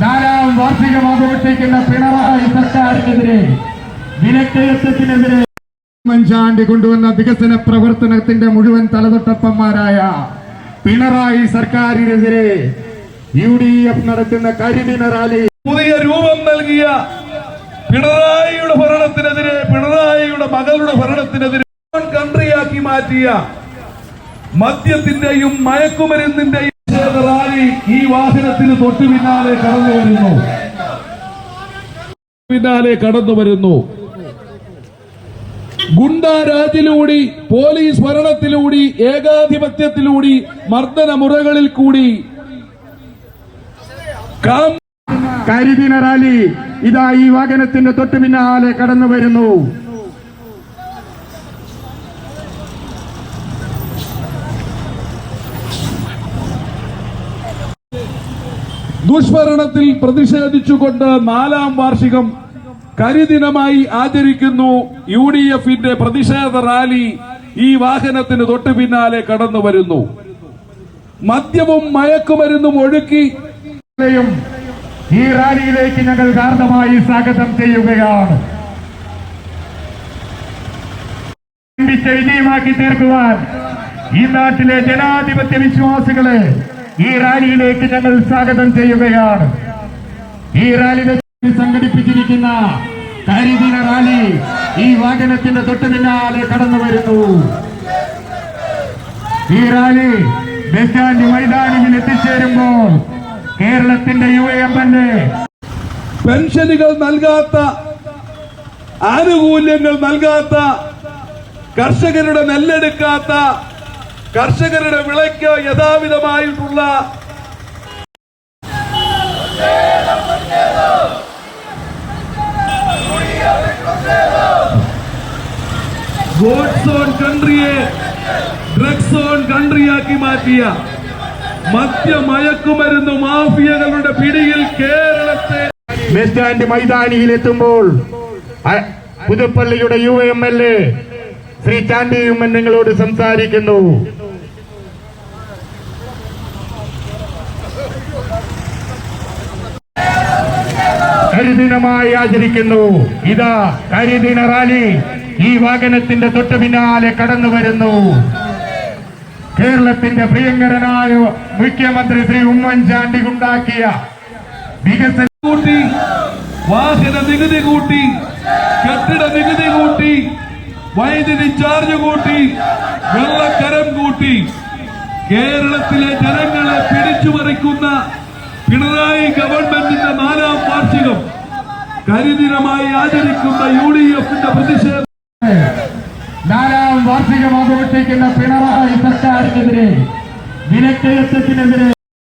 നാലാം വാർഷികം ആഘോഷിക്കുന്ന പിണറായി സർക്കാരിനെതിരെ വിലക്കയറ്റത്തിനെതിരെ ഉമ്മൻചാണ്ടി കൊണ്ടുവന്ന വികസന പ്രവർത്തനത്തിന്റെ മുഴുവൻ തലതൊട്ടപ്പന്മാരായ പിണറായി സർക്കാരിനെതിരെ യു ഡി എഫ് നടത്തുന്ന കരിദിന റാലി. പുതിയ രൂപം നൽകിയ പിണറായിയുടെ ഭരണത്തിനെതിരെ പിണറായിയുടെ മകളുടെ ഭരണത്തിനെതിരെ കൺട്രിയാക്കി മാറ്റിയ മദ്യത്തിന്റെയും മയക്കുമരുന്നിന്റെയും പ്രതിഷേധ റാലി ഈ വാഹനത്തിന് തൊട്ടു പിന്നാലെ കടന്നു വരുന്നു. പിന്നാലെ കടന്നു വരുന്നു. ഗുണ്ടാരാജിലൂടി പോലീസ് ഭരണത്തിലൂടി ഏകാധിപത്യത്തിലൂടി മർദ്ദന മുറകളിൽ കൂടി. കരിദിന റാലി ഇതാ ഈ വാഹനത്തിന്റെ തൊട്ടു പിന്നാലെ കടന്നു വരുന്നു. ദുഷ്ഭരണത്തിൽ പ്രതിഷേധിച്ചുകൊണ്ട് നാലാം വാർഷികം കരിദിനമായി ആചരിക്കുന്നു യു ഡി എഫിന്റെ പ്രതിഷേധ റാലി ഈ വാഹനത്തിന് തൊട്ടു പിന്നാലെ കടന്നു വരുന്നു. മദ്യവും മയക്കുമരുന്നും ഒഴുക്കി ഈ റാലിയിലേക്ക് ഞങ്ങൾ കാരണമായി സ്വാഗതം ചെയ്യുകയാണ്. വിജയമാക്കി തീർക്കുവാൻ ഈ നാട്ടിലെ ജനാധിപത്യ വിശ്വാസികളെ ഈ റാലിയിലേക്ക് ഞങ്ങൾ സ്വാഗതം ചെയ്യുകയാണ്. ഈ റാലി സംഘടിപ്പിച്ചിരിക്കുന്ന കരിദിന റാലി ഈ വാഹനത്തിന്റെ തൊട്ടു പിന്നാലെ കടന്നു വരുന്നു. ഈ റാലി ബസ് മൈതാനിയിൽ എത്തിച്ചേരുമ്പോൾ കേരളത്തിന്റെ യു എം എൽ പെൻഷനുകൾ നൽകാത്ത ആനുകൂല്യങ്ങൾ നൽകാത്ത കർഷകരുടെ നെല്ലെടുക്കാത്ത കർഷകരുടെ വിളയ്ക്ക് യഥാവിധമായിട്ടുള്ള ഓൺ കൺട്രിയെ ഡ്രഗ് സോൺ കൺട്രിയാക്കി മാറ്റിയ മദ്യമയക്കുമരുന്ന് മാഫിയകളുടെ പിടിയിൽ കേരളത്തെ ബസ് സ്റ്റാൻഡ് മൈതാനിയിൽ എത്തുമ്പോൾ പുതുപ്പള്ളിയുടെ U M L A Shri Chandy Oommen നിങ്ങളോട് സംസാരിക്കുന്നു. കരിദിനമായി ആചരിക്കുന്നു. ഇതാ കരിദിന റാലി. ഈ വാഹനത്തിന്റെ തൊട്ടു പിന്നാലെ കടന്നു വരുന്നു. കേരളത്തിന്റെ പ്രിയങ്കരനായ മുഖ്യമന്ത്രി ശ്രീ ഉമ്മൻചാണ്ടി ഉണ്ടാക്കിയ വികസന കൂട്ടി വാഹന നികുതി കൂട്ടി കെട്ടിട നികുതി കൂട്ടി വൈദ്യുതി ചാർജ് കൂട്ടി വെള്ളക്കരം കൂട്ടി. കേരളത്തിലെ ജനങ്ങളെ പിടിച്ചുമറിക്കുന്ന പിണറായി ഗവൺമെന്റിന്റെ നാലാം വാർഷികം. കരിദിനമായി ആചരിക്കുന്ന യു ഡി എഫിന്റെ പ്രതിഷേധം. നാലാം വാർഷികം ആഘോഷിക്കുന്ന പിണറായി സർക്കാരിനെതിരെ വിലക്കയറ്റത്തിനെതിരെ